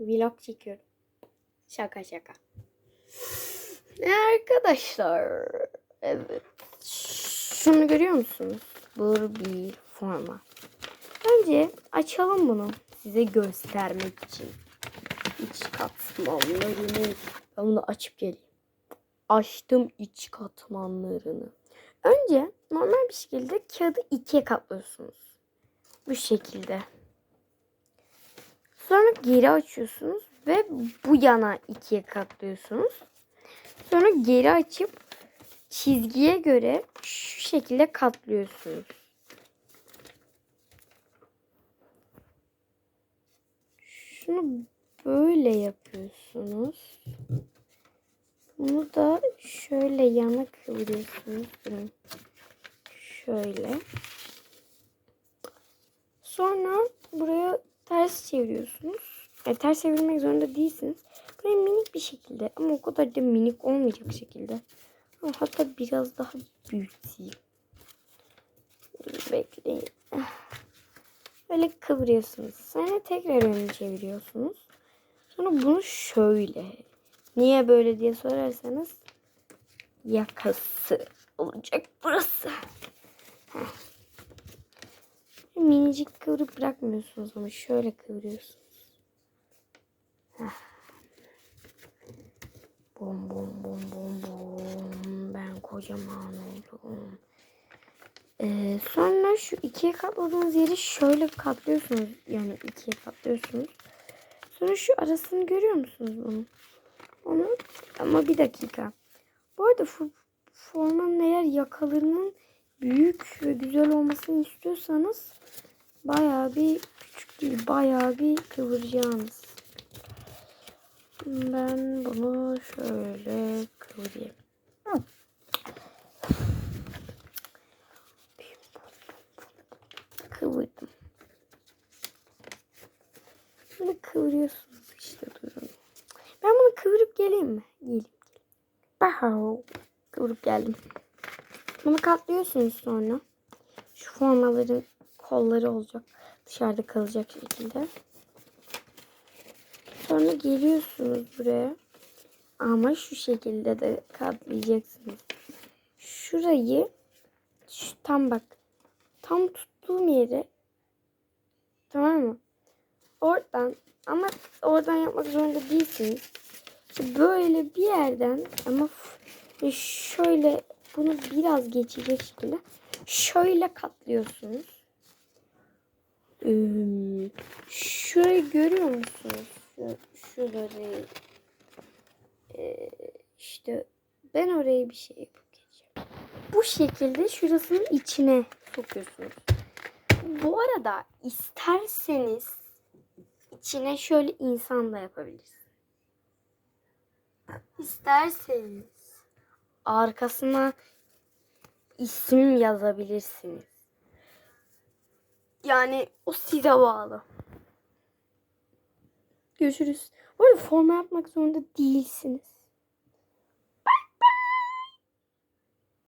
Vlog çekiyorum. Şaka şaka. Arkadaşlar. Evet. Şunu görüyor musunuz? Bu bir forma. Önce açalım bunu. Size göstermek için. İç katmanlarını. Ben bunu açıp geleyim. Açtım iç katmanlarını. Önce normal bir şekilde kağıdı ikiye katlıyorsunuz. Bu şekilde. Sonra geri açıyorsunuz ve bu yana ikiye katlıyorsunuz. Sonra geri açıp çizgiye göre şu şekilde katlıyorsunuz. Şunu böyle yapıyorsunuz. Bunu da şöyle yana kıvırıyorsunuz. Şöyle. Sonra buraya ters çeviriyorsunuz. Yani ters çevirmek zorunda değilsiniz. Böyle minik bir şekilde ama o kadar da minik olmayacak şekilde. Hatta biraz daha büyüteyim. Bekleyin. Böyle kıvırıyorsunuz. Sonra tekrar önünü çeviriyorsunuz. Sonra bunu şöyle. Niye böyle diye sorarsanız yakası olacak burası. Heh. Minicik kıvırıp bırakmıyorsunuz ama şöyle kıvırıyorsunuz. Heh. Bom bom bom bom bom. Ben kocaman oldum. Ee, sonra şu ikiye katladığınız yeri şöyle katlıyorsunuz. Yani ikiye katlıyorsunuz. Sonra şu arasını görüyor musunuz bunu? Onu ama bir dakika. Bu arada formanın eğer yakalarının büyük ve güzel olmasını istiyorsanız bayağı bir küçük değil bayağı bir kıvıracağınız. Ben bunu şöyle kıvırayım. Kıvırdım. Böyle kıvırıyorsunuz işte durun. Ben bunu kıvırıp geleyim mi? Geleyim. Bahav. Kıvırıp geldim. Bunu katlıyorsunuz sonra. Şu formaların kolları olacak. Dışarıda kalacak şekilde. Sonra geliyorsunuz buraya. Ama şu şekilde de katlayacaksınız. Şurayı şu, tam bak. Tam tuttuğum yere tamam mı? Oradan ama oradan yapmak zorunda değilsiniz. Böyle bir yerden ama şöyle bunu biraz geçecek şekilde şöyle katlıyorsunuz. Şurayı görüyor musunuz? Şu, şurayı. Ee, işte ben oraya bir şey yapıp geçeceğim. Bu şekilde şurasının içine sokuyorsunuz. Bu arada isterseniz içine şöyle insan da yapabilirsiniz. İsterseniz arkasına isim yazabilirsiniz. Yani o size bağlı. Görüşürüz. Bu arada forma yapmak zorunda değilsiniz.